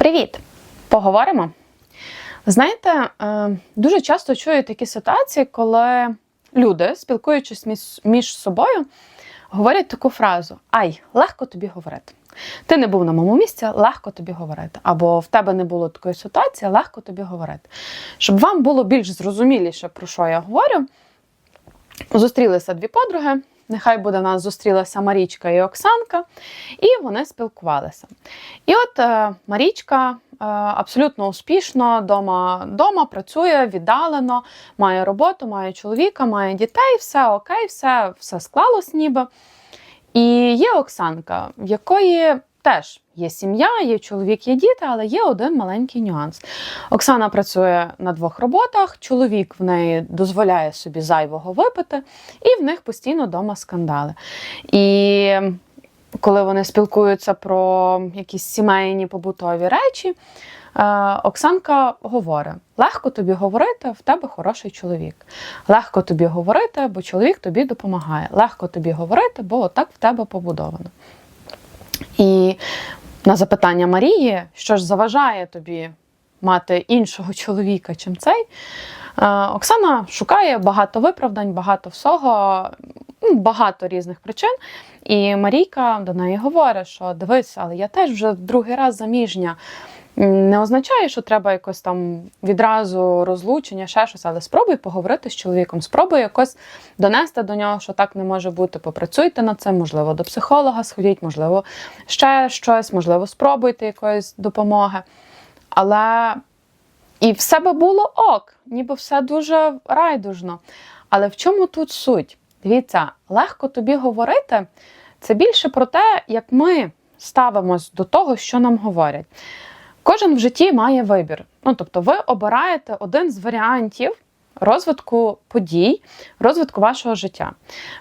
Привіт! Поговоримо. Знаєте, е, дуже часто чую такі ситуації, коли люди, спілкуючись між, між собою, говорять таку фразу: Ай, легко тобі говорити. Ти не був на моєму місці, легко тобі говорити. Або в тебе не було такої ситуації, легко тобі говорити. Щоб вам було більш зрозуміліше, про що я говорю, зустрілися дві подруги. Нехай буде в нас зустрілася Марічка і Оксанка, і вони спілкувалися. І от е, Марічка е, абсолютно успішно дома, дома працює віддалено, має роботу, має чоловіка, має дітей, все окей, все, все склалось ніби. І є Оксанка, в якої теж є сім'я, є чоловік, є діти, але є один маленький нюанс. Оксана працює на двох роботах, чоловік в неї дозволяє собі зайвого випити, і в них постійно вдома скандали. І коли вони спілкуються про якісь сімейні побутові речі, е, Оксанка говорить: легко тобі говорити, в тебе хороший чоловік. Легко тобі говорити, бо чоловік тобі допомагає. Легко тобі говорити, бо отак в тебе побудовано. І на запитання Марії, що ж заважає тобі мати іншого чоловіка, чим цей, е, Оксана шукає багато виправдань, багато всього, ну, багато різних причин. І Марійка до неї говорить, що дивись, але я теж вже другий раз заміжня. Не означає, що треба якось там відразу розлучення, ще щось, але спробуй поговорити з чоловіком, спробуй якось донести до нього, що так не може бути. Попрацюйте над цим, можливо, до психолога сходіть, можливо, ще щось, можливо, спробуйте якоїсь допомоги. Але і все би було ок, ніби все дуже райдужно. Але в чому тут суть? Дивіться, легко тобі говорити, це більше про те, як ми ставимось до того, що нам говорять. Кожен в житті має вибір. Ну, тобто, ви обираєте один з варіантів розвитку подій, розвитку вашого життя.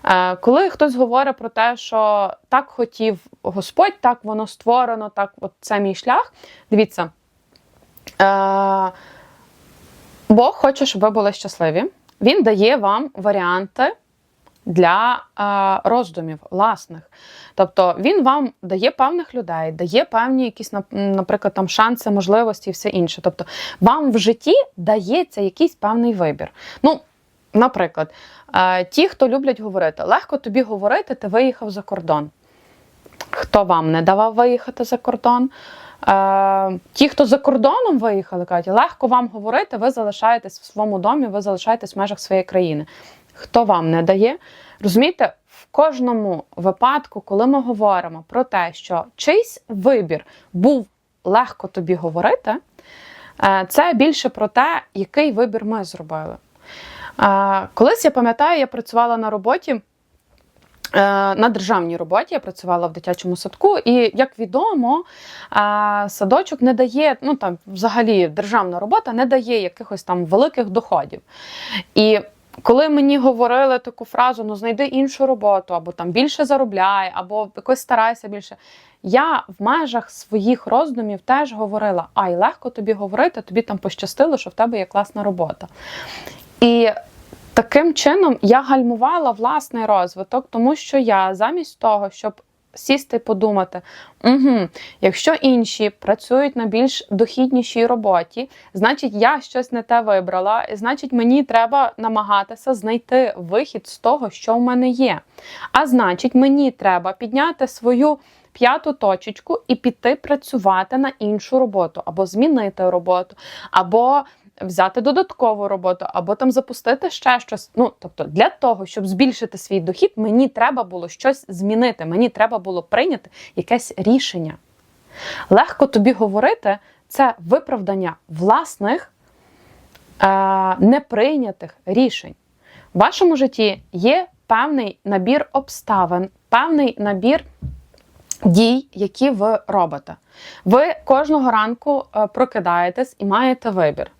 Е, коли хтось говорить про те, що так хотів Господь, так воно створено, так от це мій шлях. Дивіться. Е, Бог хоче, щоб ви були щасливі. Він дає вам варіанти для е, роздумів власних. Тобто він вам дає певних людей, дає певні якісь, наприклад, там шанси, можливості і все інше. Тобто вам в житті дається якийсь певний вибір. Ну, наприклад, е, ті, хто люблять говорити, легко тобі говорити, ти виїхав за кордон. Хто вам не давав виїхати за кордон? Е, ті, хто за кордоном виїхали, кажуть, легко вам говорити, ви залишаєтесь в своєму домі, ви залишаєтесь в межах своєї країни. Хто вам не дає? Розумієте, в кожному випадку, коли ми говоримо про те, що чийсь вибір був легко тобі говорити, е, це більше про те, який вибір ми зробили. Е, Колись я пам'ятаю, я працювала на роботі. е, На державній роботі я працювала в дитячому садку, і як відомо, садочок не дає, ну там взагалі державна робота не дає якихось там великих доходів. І коли мені говорили таку фразу, ну знайди іншу роботу, або там більше заробляй, або якось старайся більше. Я в межах своїх роздумів теж говорила: ай, легко тобі говорити, тобі там пощастило, що в тебе є класна робота. І таким чином я гальмувала власний розвиток, тому що я замість того, щоб сісти і подумати, угу, якщо інші працюють на більш дохіднішій роботі, значить я щось не те вибрала, і значить мені треба намагатися знайти вихід з того, що в мене є. А значить, мені треба підняти свою п'яту точечку і піти працювати на іншу роботу, або змінити роботу, або взяти додаткову роботу, або там запустити ще щось. Ну, тобто, для того, щоб збільшити свій дохід, мені треба було щось змінити, мені треба було прийняти якесь рішення. Легко тобі говорити, це виправдання власних е, неприйнятих рішень. В вашому житті є певний набір обставин, певний набір дій, які ви робите. Ви кожного ранку е, прокидаєтесь і маєте вибір.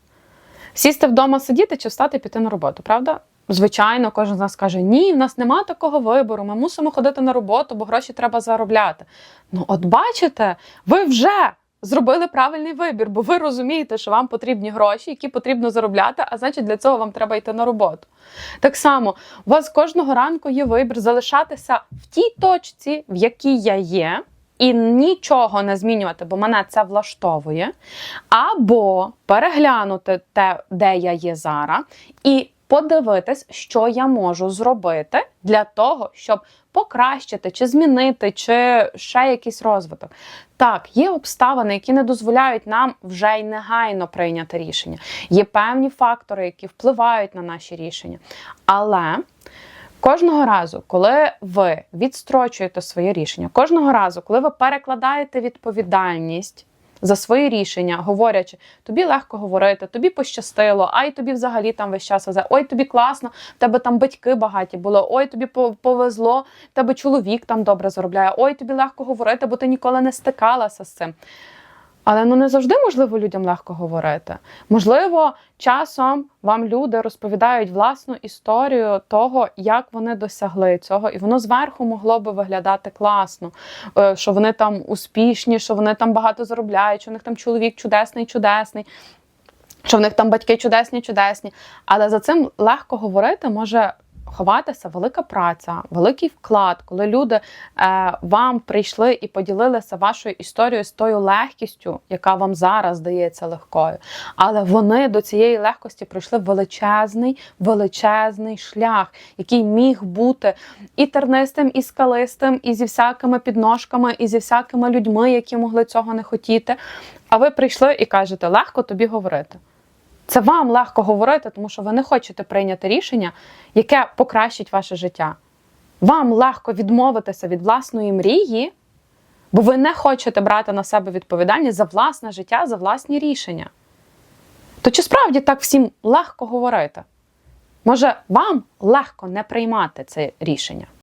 Сісти вдома сидіти чи встати піти на роботу, правда? Звичайно, кожен з нас каже: ні, в нас нема такого вибору, ми мусимо ходити на роботу, бо гроші треба заробляти. Ну, от бачите, ви вже зробили правильний вибір, бо ви розумієте, що вам потрібні гроші, які потрібно заробляти, а значить, для цього вам треба йти на роботу. Так само, у вас кожного ранку є вибір залишатися в тій точці, в якій я є, і нічого не змінювати, бо мене це влаштовує, або переглянути те, де я є зараз, і подивитись, що я можу зробити для того, щоб покращити, чи змінити, чи ще якийсь розвиток. Так, є обставини, які не дозволяють нам вже й негайно прийняти рішення. Є певні фактори, які впливають на наші рішення. Але кожного разу, коли ви відстрочуєте своє рішення, кожного разу, коли ви перекладаєте відповідальність за свої рішення, говорячи, тобі легко говорити, тобі пощастило, ай тобі взагалі там весь час везе, ой, тобі класно, в тебе там батьки багаті були, ой, тобі повезло, в тебе чоловік там добре заробляє, ой, тобі легко говорити, бо ти ніколи не стикалася з цим. Але ну не завжди можливо людям легко говорити. Можливо, часом вам люди розповідають власну історію того, як вони досягли цього, і воно зверху могло би виглядати класно, е, що вони там успішні, що вони там багато заробляють, що в них там чоловік чудесний, чудесний. Що в них там батьки чудесні, чудесні. Але за цим легко говорити може ховатися велика праця, великий вклад, коли люди е, вам прийшли і поділилися вашою історією з тою легкістю, яка вам зараз здається легкою. Але вони до цієї легкості пройшли величезний, величезний шлях, який міг бути і тернистим, і скалистим, і зі всякими підножками, і зі всякими людьми, які могли цього не хотіти. А ви прийшли і кажете, легко тобі говорити. Це вам легко говорити, тому що ви не хочете прийняти рішення, яке покращить ваше життя. Вам легко відмовитися від власної мрії, бо ви не хочете брати на себе відповідальність за власне життя, за власні рішення. То чи справді так всім легко говорити? Може, вам легко не приймати це рішення?